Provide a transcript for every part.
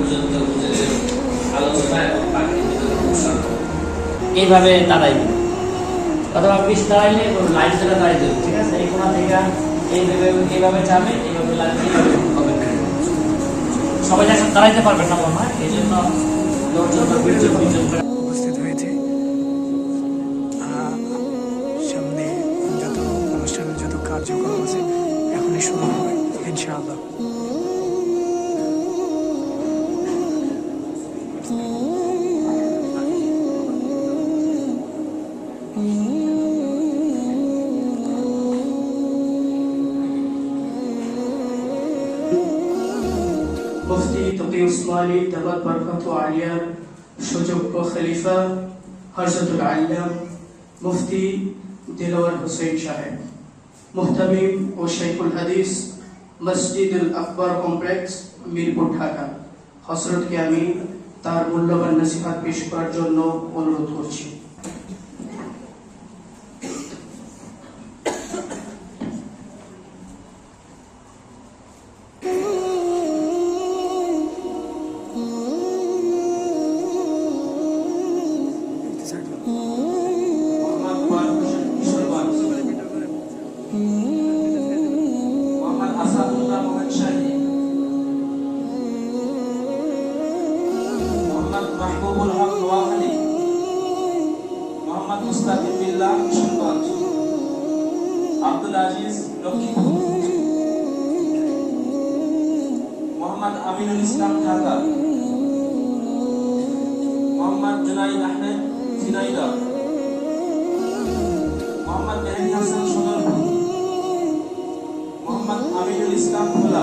পর্যন্ত আলোচনা এবং বাকি ভিতরে এইভাবে দাঁড়াই অথবা পিস দাঁড়াইলে লাইন ধরে দাঁড়াই দেবে। ঠিক আছে? এই কোনা থেকে এইভাবে এইভাবে যাবে এইভাবে লাইন এইভাবে হবে সবাই এখন দাঁড়াইতে পারবেন না মামা এই জন্য উপস্থিত হয়েছে। আহ, সামনে যত অনুষ্ঠানের যত কার্যক্রম আছে এখনই শুরু হবে ইনশাআল্লাহ। তকি উসমানী দাবাত বরকত আলিয়ার সুযোগ্য খলিফা হরজতুল আল্লাম মুফতি দিলওয়ার হুসেন সাহেব মুহতামিম ও শেখুল হাদিস মসজিদুল আকবর কমপ্লেক্স মিরপুর ঢাকা. হসরতকে আমি তার মূল্যবান নসিহাত পেশ করার জন্য অনুরোধ করছি। মোহাম্মদ মুস্তাকিম বিল্লাহ কিশোরগঞ্জ আব্দুল আজিজ লক্ষ্মীপুর মোহাম্মদ আমিনুল ইসলাম ঢাকা। মোহাম্মদ জুনাইদ আহমেদ ঝিনাইদহ। মোহাম্মদ মেহেদি হাসান সদরপুর মোহাম্মদ আমিনুল ইসলাম ভোলা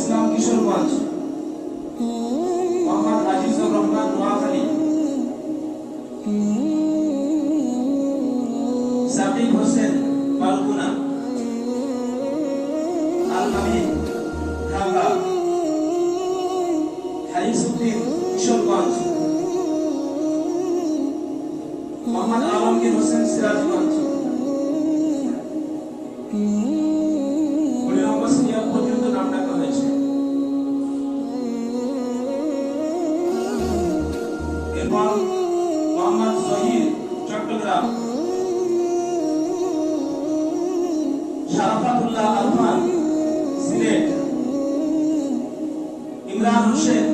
ইসলাম কিশোরগঞ্জ। মোহাম্মদ আজিজুর রহমান নোয়াখালী। সাকিব হোসেন বালকুনা কিশোরগঞ্জ। মোহাম্মদ আলমগীর হোসেন সিরাজগঞ্জ। শারাফাতুল্লাহ আলফান সিলেট ইমরান হোসেন,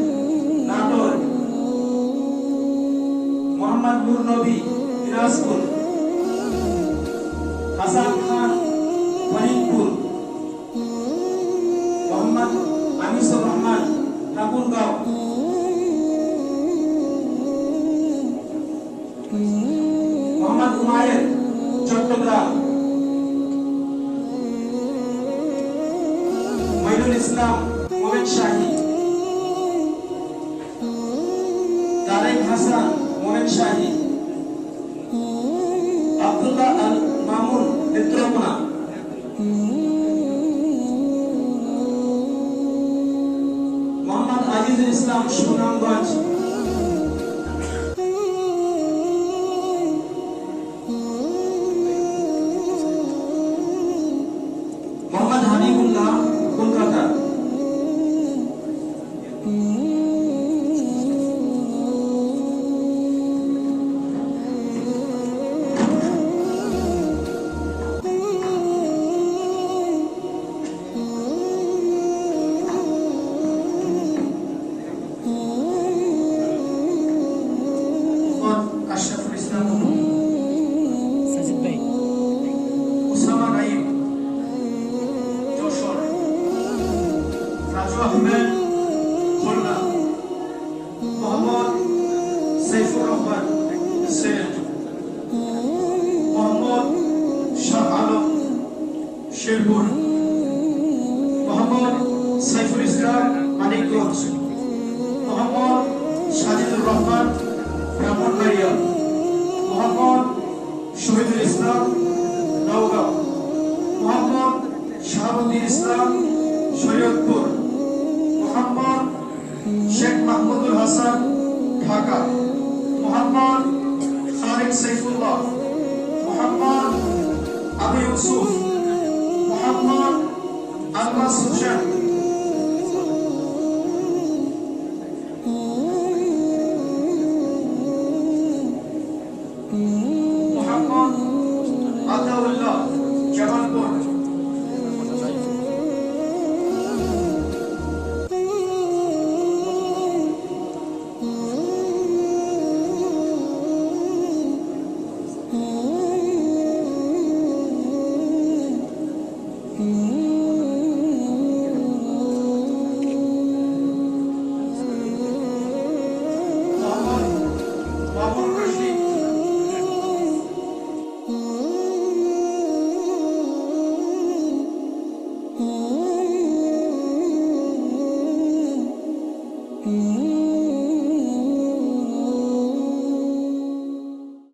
নাটোর, মোহাম্মদ নূর নবী, দিনাজপুর, হাসান খান, ফরিদপুর, মোহাম্মদ আনিসুর রহমান, ঠাকুরগাঁও। মোহাম্মদ হুমায়ুন চট্টগ্রাম। ইসলাম মোমেন শাহী তারেক হাসান মোমেন শাহী আব্দুল্লাহ আল মামুন নেত্রকোনা মোহাম্মদ আজিজুল ইসলাম সুনামগঞ্জ মোহাম্মদ সেলিম মোহাম্মদ শহীদুল ইসলাম নওগাঁ মোহাম্মদ শাহাবুদ্দিন ইসলাম শরীয়তপুর মোহাম্মদ শেখ মাহমুদুল হাসান ঢাকা মোহাম্মদ খালেদ সাইফুল্লাহ মোহাম্মদ আবু ইউসুফ মোহাম্মদ আলমাস হোসেন মোহাম্মদ